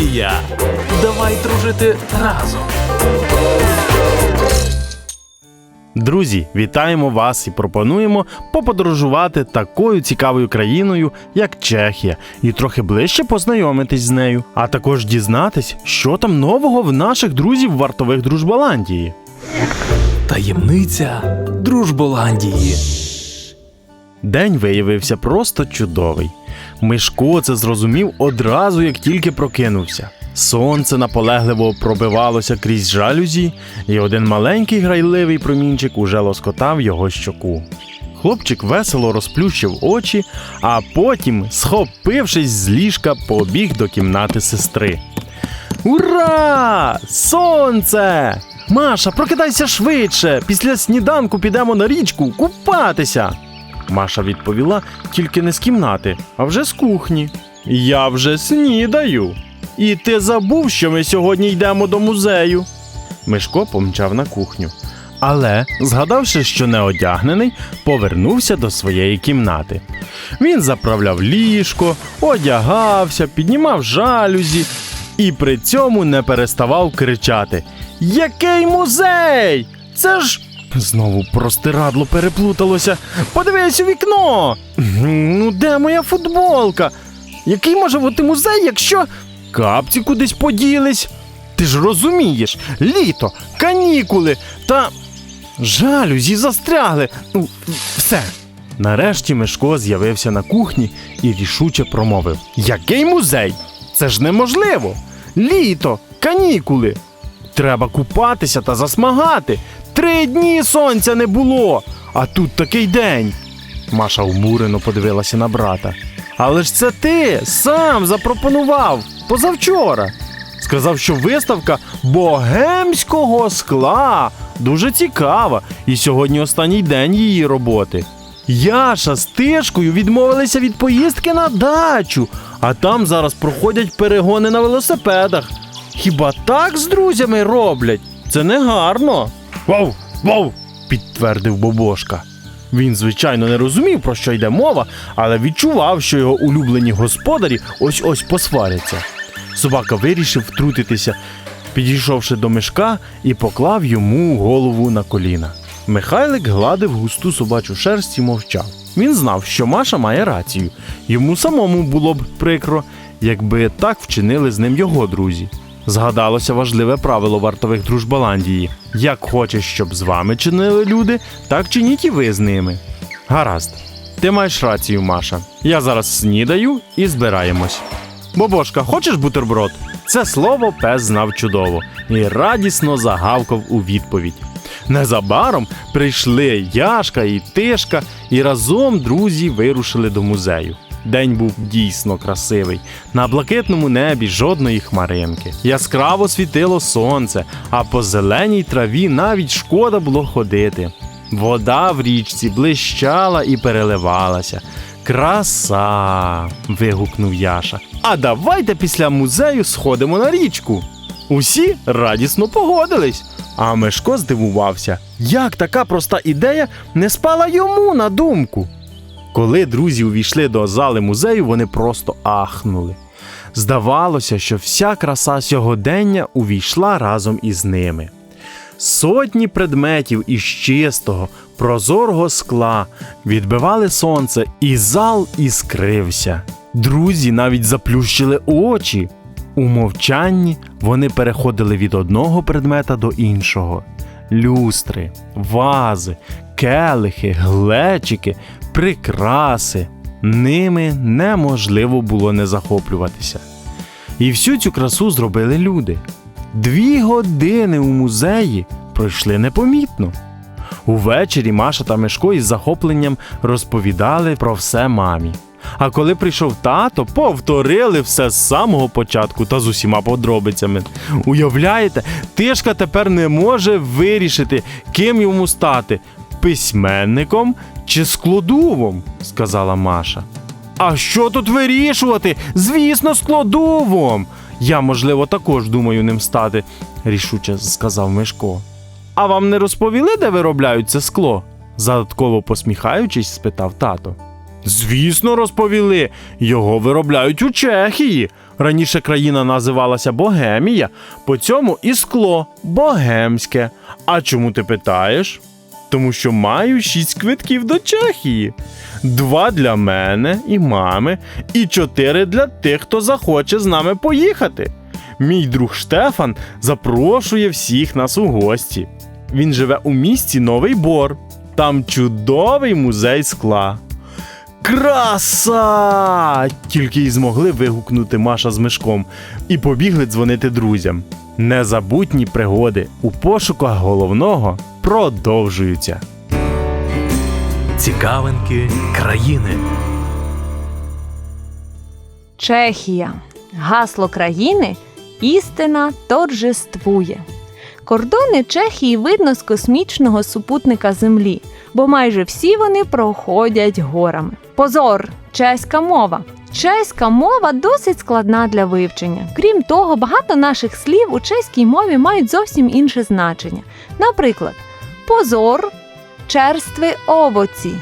Дружболандія! Давай дружити разом! Друзі, вітаємо вас і пропонуємо поподорожувати такою цікавою країною, як Чехія, і трохи ближче познайомитись з нею, а також дізнатись, що там нового в наших друзів вартових Дружболандії. Таємниця Дружболандії. День виявився просто чудовий. Мишко це зрозумів одразу, як тільки прокинувся. Сонце наполегливо пробивалося крізь жалюзі, і один маленький грайливий промінчик уже лоскотав його щоку. Хлопчик весело розплющив очі, а потім, схопившись з ліжка, побіг до кімнати сестри. Ура! Сонце! Маша, прокидайся швидше! Після сніданку підемо на річку купатися. Маша відповіла тільки не з кімнати, а вже з кухні. Я вже снідаю. І ти забув, що ми сьогодні йдемо до музею. Мишко помчав на кухню. Але, згадавши, що не одягнений, повернувся до своєї кімнати. Він заправляв ліжко, одягався, піднімав жалюзі і при цьому не переставав кричати: Який музей? Це ж. Знову простирадло переплуталося. Подивись у вікно. Ну, де моя футболка? Який може бути музей, якщо капці кудись поділись? Ти ж розумієш, літо, канікули та жалюзі застрягли. Ну, все. Нарешті Мишко з'явився на кухні і рішуче промовив: Який музей? Це ж неможливо. Літо, канікули. Треба купатися та засмагати. Три дні сонця не було, а тут такий день. Маша вмурено подивилася на брата. Але ж це ти сам запропонував позавчора. Сказав, що виставка богемського скла дуже цікава, і сьогодні останній день її роботи. Яша з тишкою відмовилися від поїздки на дачу, а там зараз проходять перегони на велосипедах. Хіба так з друзями роблять? Це не гарно. Вов, вов, підтвердив Бобошка. Він, звичайно, не розумів, про що йде мова, але відчував, що його улюблені господарі ось ось посваряться. Собака вирішив втрутитися, підійшовши до мешка і поклав йому голову на коліна. Михайлик гладив густу собачу шерсть і мовчав. Він знав, що Маша має рацію. Йому самому було б прикро, якби так вчинили з ним його друзі. Згадалося важливе правило вартових дружбаландії. Як хочеш, щоб з вами чинили люди, так чиніть і ви з ними. Гаразд, ти маєш рацію, Маша. Я зараз снідаю і збираємось. Бобошка, хочеш бутерброд? Це слово пес знав чудово і радісно загавкав у відповідь. Незабаром прийшли Яшка і Тишка, і разом друзі вирушили до музею. День був дійсно красивий. На блакитному небі жодної хмаринки. Яскраво світило сонце, а по зеленій траві навіть шкода було ходити. Вода в річці блищала і переливалася. Краса. вигукнув Яша. А давайте після музею сходимо на річку. Усі радісно погодились. А Мешко здивувався, як така проста ідея не спала йому на думку. Коли друзі увійшли до зали музею, вони просто ахнули. Здавалося, що вся краса сьогодення увійшла разом із ними. Сотні предметів із чистого, прозорого скла відбивали сонце, і зал іскрився. Друзі навіть заплющили очі. У мовчанні вони переходили від одного предмета до іншого: люстри, вази, келихи, глечики, прикраси. Ними неможливо було не захоплюватися. І всю цю красу зробили люди. Дві години у музеї пройшли непомітно. Увечері Маша та Мишко із захопленням розповідали про все мамі. А коли прийшов тато, повторили все з самого початку та з усіма подробицями. Уявляєте, тишка тепер не може вирішити, ким йому стати письменником чи складувом, сказала Маша. А що тут вирішувати? Звісно, складувом. Я, можливо, також думаю ним стати, рішуче сказав Мишко. А вам не розповіли, де виробляють це скло? задатково посміхаючись, спитав тато. Звісно, розповіли. Його виробляють у Чехії. Раніше країна називалася Богемія, по цьому і скло богемське. А чому ти питаєш? Тому що маю шість квитків до Чехії. Два для мене і мами, і чотири для тих, хто захоче з нами поїхати. Мій друг Штефан запрошує всіх нас у гості. Він живе у місті Новий Бор. Там чудовий музей скла. Краса! Тільки й змогли вигукнути Маша з мишком і побігли дзвонити друзям. Незабутні пригоди у пошуках головного продовжуються. Цікавинки країни. Чехія. Гасло країни істина торжествує. Кордони Чехії видно з космічного супутника Землі, бо майже всі вони проходять горами. Позор, чеська мова. Чеська мова досить складна для вивчення. Крім того, багато наших слів у чеській мові мають зовсім інше значення. Наприклад, позор, черстві овоці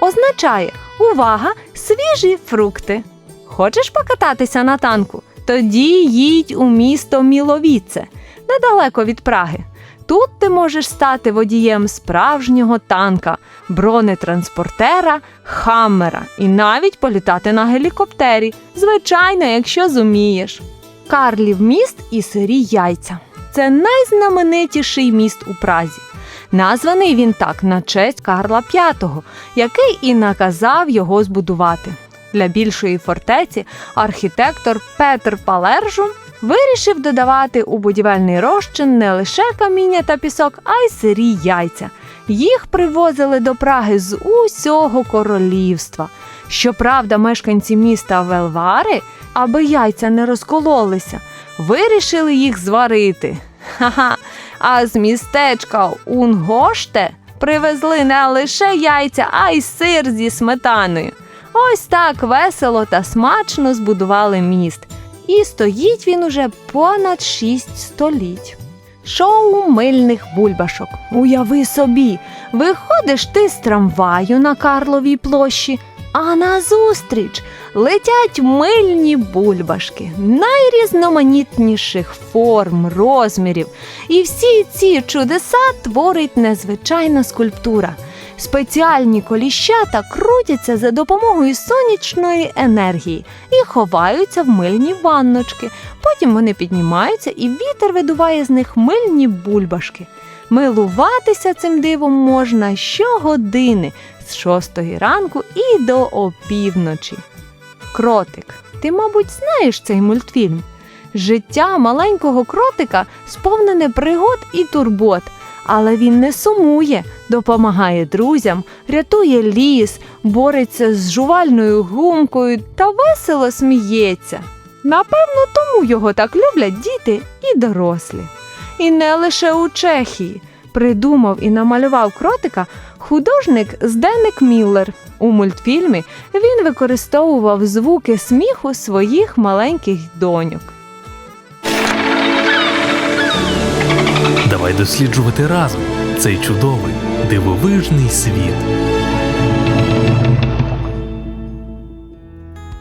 означає увага, свіжі фрукти. Хочеш покататися на танку? Тоді їдь у місто Міловіце, недалеко від Праги. Тут ти можеш стати водієм справжнього танка, бронетранспортера, хаммера і навіть політати на гелікоптері. Звичайно, якщо зумієш. Карлів міст і сирі яйця. Це найзнаменитіший міст у Празі. Названий він так на честь Карла V, який і наказав його збудувати. Для більшої фортеці архітектор Петр Палержу вирішив додавати у будівельний розчин не лише каміння та пісок, а й сирі яйця. Їх привозили до Праги з усього королівства. Щоправда, мешканці міста Велвари, аби яйця не розкололися, вирішили їх зварити. Ха-ха. А з містечка Унгоште привезли не лише яйця, а й сир зі сметаною. Ось так весело та смачно збудували міст. І стоїть він уже понад шість століть. Шоу мильних бульбашок. Уяви собі, виходиш ти з трамваю на Карловій площі, а назустріч летять мильні бульбашки найрізноманітніших форм, розмірів. І всі ці чудеса творить незвичайна скульптура. Спеціальні коліщата крутяться за допомогою сонячної енергії і ховаються в мильні ванночки. Потім вони піднімаються, і вітер видуває з них мильні бульбашки. Милуватися цим дивом можна щогодини з шостої ранку і до опівночі. Кротик. Ти, мабуть, знаєш цей мультфільм. Життя маленького кротика сповнене пригод і турбот, але він не сумує, допомагає друзям, рятує ліс, бореться з жувальною гумкою та весело сміється. Напевно, тому його так люблять діти і дорослі. І не лише у Чехії. Придумав і намалював кротика художник Зденек Міллер. У мультфільмі він використовував звуки сміху своїх маленьких доньок. Давай досліджувати разом цей чудовий дивовижний світ.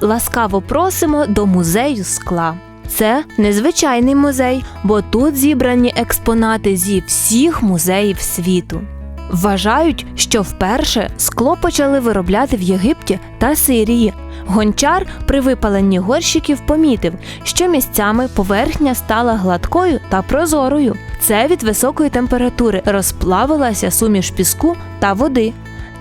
Ласкаво просимо до музею скла. Це незвичайний музей, бо тут зібрані експонати зі всіх музеїв світу. Вважають, що вперше скло почали виробляти в Єгипті та Сирії. Гончар при випаленні горщиків помітив, що місцями поверхня стала гладкою та прозорою. Це від високої температури розплавилася суміш піску та води.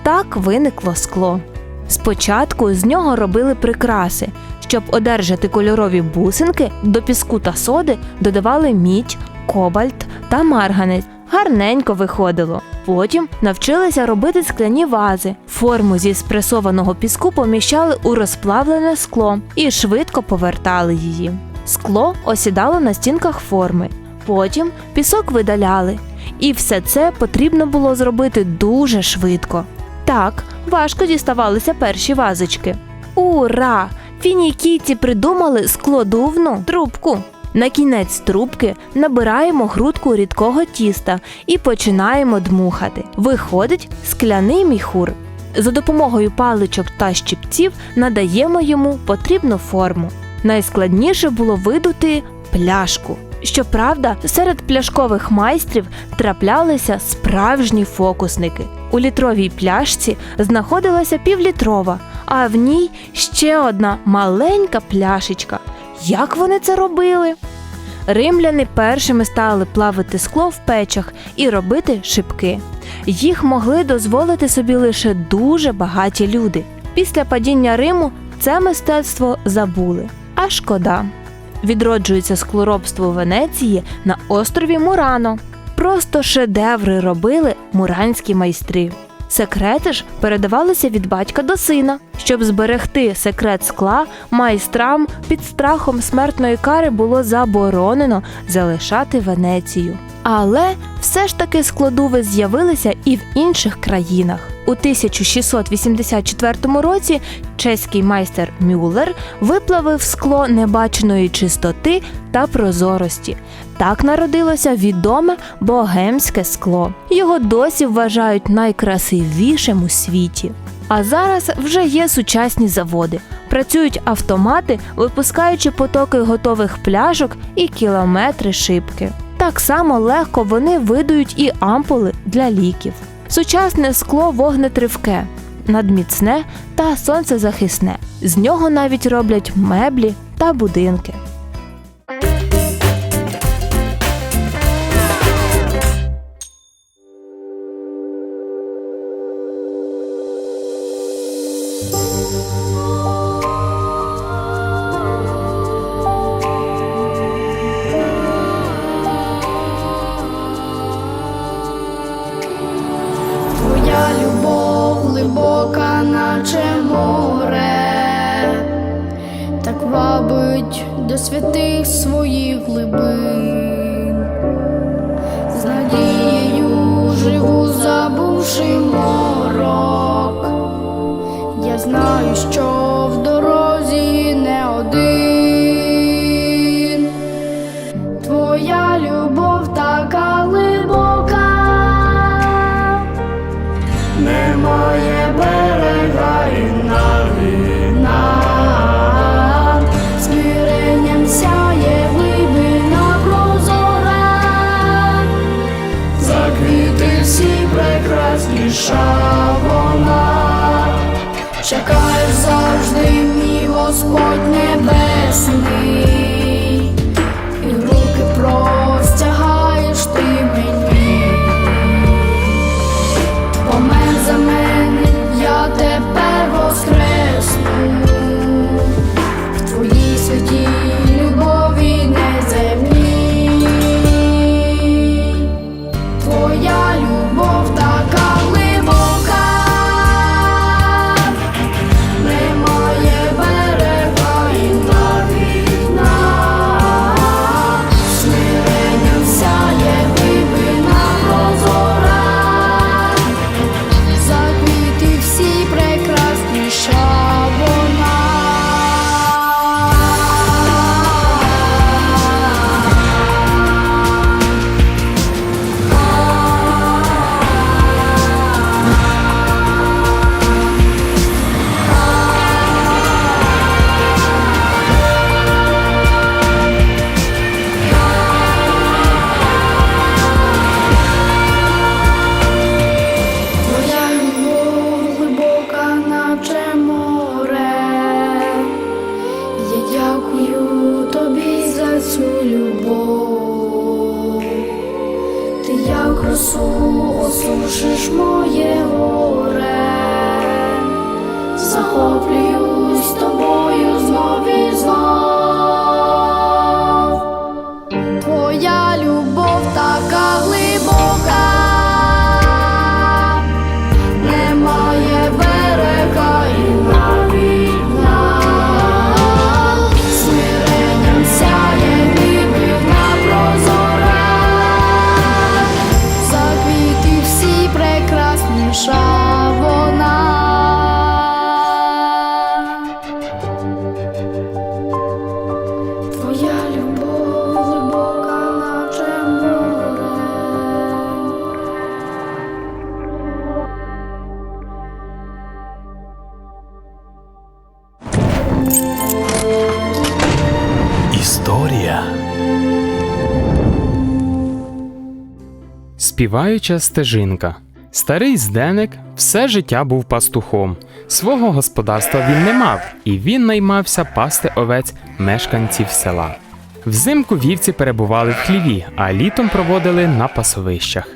Так виникло скло. Спочатку з нього робили прикраси. Щоб одержати кольорові бусинки, до піску та соди додавали мідь, кобальт та марганець. Гарненько виходило. Потім навчилися робити скляні вази. Форму зі спресованого піску поміщали у розплавлене скло і швидко повертали її. Скло осідало на стінках форми. Потім пісок видаляли. І все це потрібно було зробити дуже швидко. Так, важко діставалися перші вазочки. Ура! Фінікійці придумали склодувну трубку. На кінець трубки набираємо грудку рідкого тіста і починаємо дмухати. Виходить скляний міхур. За допомогою паличок та щипців надаємо йому потрібну форму. Найскладніше було видути пляшку. Щоправда, серед пляшкових майстрів траплялися справжні фокусники. У літровій пляшці знаходилася півлітрова, а в ній ще одна маленька пляшечка. Як вони це робили? Римляни першими стали плавити скло в печах і робити шибки. Їх могли дозволити собі лише дуже багаті люди. Після падіння Риму це мистецтво забули. А шкода. Відроджується склоробство Венеції на острові Мурано. Просто шедеври робили муранські майстри. Секрети ж передавалися від батька до сина. Щоб зберегти секрет скла, майстрам під страхом смертної кари було заборонено залишати Венецію. Але все ж таки складови з'явилися і в інших країнах. У 1684 році чеський майстер Мюллер виплавив скло небаченої чистоти та прозорості. Так народилося відоме богемське скло. Його досі вважають найкрасивішим у світі. А зараз вже є сучасні заводи. Працюють автомати, випускаючи потоки готових пляшок і кілометри шибки. Так само легко вони видають і ампули для ліків. Сучасне скло вогнетривке, надміцне та сонцезахисне. З нього навіть роблять меблі та будинки. Твоя любов глибока, наче море, так вабить до святих своїх глибин, з надією живу, забувши морок. Я знаю, що Співаюча стежинка. Старий Зденик все життя був пастухом. Свого господарства він не мав, і він наймався пасти овець мешканців села. Взимку вівці перебували в хліві, а літом проводили на пасовищах.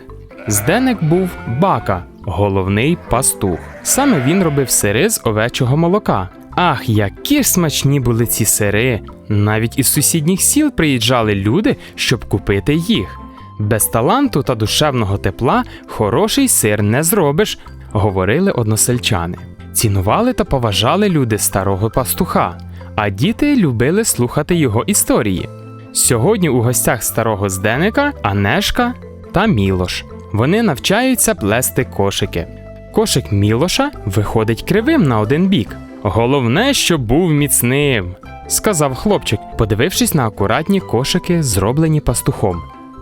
Зденик був бака, головний пастух. Саме він робив сири з овечого молока. Ах, які ж смачні були ці сири! Навіть із сусідніх сіл приїжджали люди, щоб купити їх. Без таланту та душевного тепла хороший сир не зробиш, говорили односельчани. Цінували та поважали люди старого пастуха, а діти любили слухати його історії. Сьогодні у гостях старого Зденика Анешка та Мілош. Вони навчаються плести кошики. Кошик Мілоша виходить кривим на один бік. Головне, щоб був міцним, сказав хлопчик, подивившись на акуратні кошики, зроблені пастухом.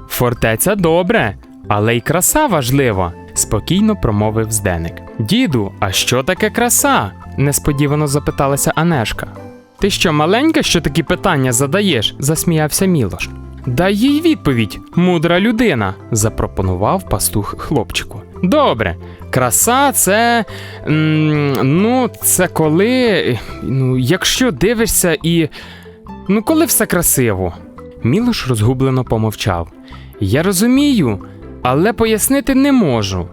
Фортеця добре, але й краса важлива, спокійно промовив Зденик. Діду, а що таке краса? несподівано запиталася Анешка. Ти що, маленька, що такі питання задаєш? засміявся Мілош. Дай їй відповідь, мудра людина, запропонував пастух хлопчику. Добре, краса це. ну, це коли. Ну, якщо дивишся і. Ну, коли все красиво. Мілош розгублено помовчав. Я розумію, але пояснити не можу.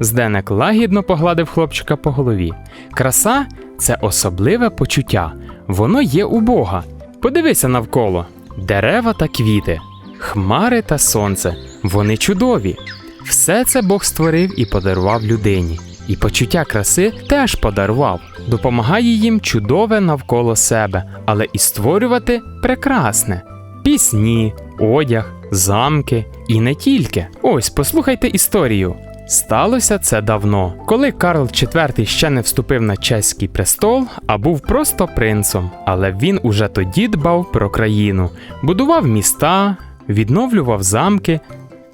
Зденек лагідно погладив хлопчика по голові. Краса це особливе почуття. Воно є у Бога. Подивися навколо: дерева та квіти, хмари та сонце. Вони чудові. Все це Бог створив і подарував людині. І почуття краси теж подарував, допомагає їм чудове навколо себе, але і створювати прекрасне пісні, одяг, замки і не тільки. Ось послухайте історію. Сталося це давно, коли Карл IV ще не вступив на чеський престол, а був просто принцом. Але він уже тоді дбав про країну, будував міста, відновлював замки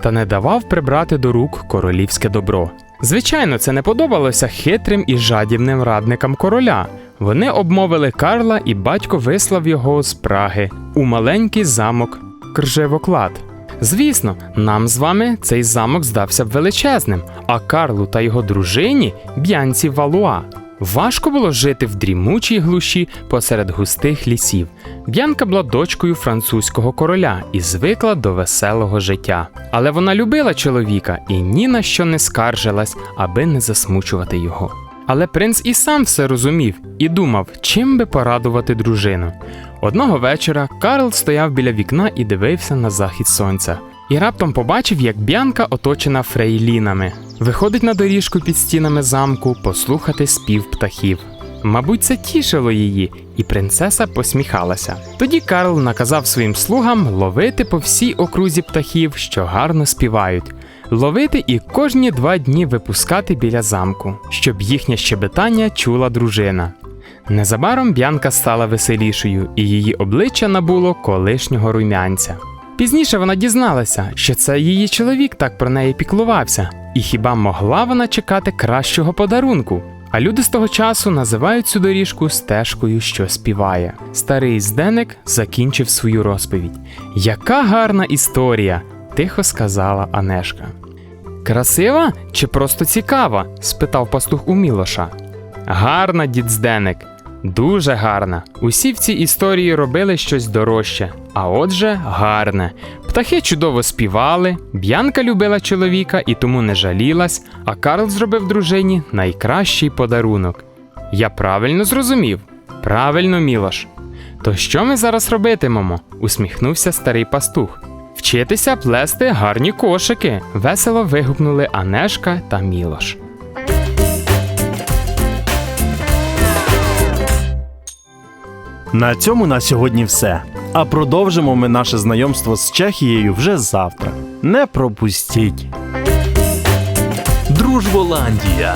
та не давав прибрати до рук королівське добро. Звичайно, це не подобалося хитрим і жадібним радникам короля. Вони обмовили Карла, і батько вислав його з Праги у маленький замок Кржевоклад. Звісно, нам з вами цей замок здався б величезним, а Карлу та його дружині б'янці Валуа. Важко було жити в дрімучій глуші посеред густих лісів. Б'янка була дочкою французького короля і звикла до веселого життя. Але вона любила чоловіка і ні на що не скаржилась, аби не засмучувати його. Але принц і сам все розумів і думав, чим би порадувати дружину. Одного вечора Карл стояв біля вікна і дивився на захід сонця. І раптом побачив, як Б'янка оточена фрейлінами. Виходить на доріжку під стінами замку послухати спів птахів. Мабуть, це тішило її, і принцеса посміхалася. Тоді Карл наказав своїм слугам ловити по всій окрузі птахів, що гарно співають, ловити і кожні два дні випускати біля замку, щоб їхнє щебетання чула дружина. Незабаром Б'янка стала веселішою, і її обличчя набуло колишнього румянця. Пізніше вона дізналася, що це її чоловік так про неї піклувався, і хіба могла вона чекати кращого подарунку? А люди з того часу називають цю доріжку стежкою, що співає. Старий Зденик закінчив свою розповідь. Яка гарна історія! тихо сказала Анешка. Красива чи просто цікава? спитав пастух у Мілоша. Гарна, дід Зденик, дуже гарна. Усі в цій історії робили щось дорожче, а отже, гарне. Птахи чудово співали, Б'янка любила чоловіка і тому не жалілась, а Карл зробив дружині найкращий подарунок. Я правильно зрозумів? Правильно, Мілош. То що ми зараз робитимемо? усміхнувся старий пастух. Вчитися плести гарні кошики. весело вигукнули Анешка та Мілош. На цьому на сьогодні все. А продовжимо ми наше знайомство з Чехією вже завтра. Не пропустіть! Дружболандія.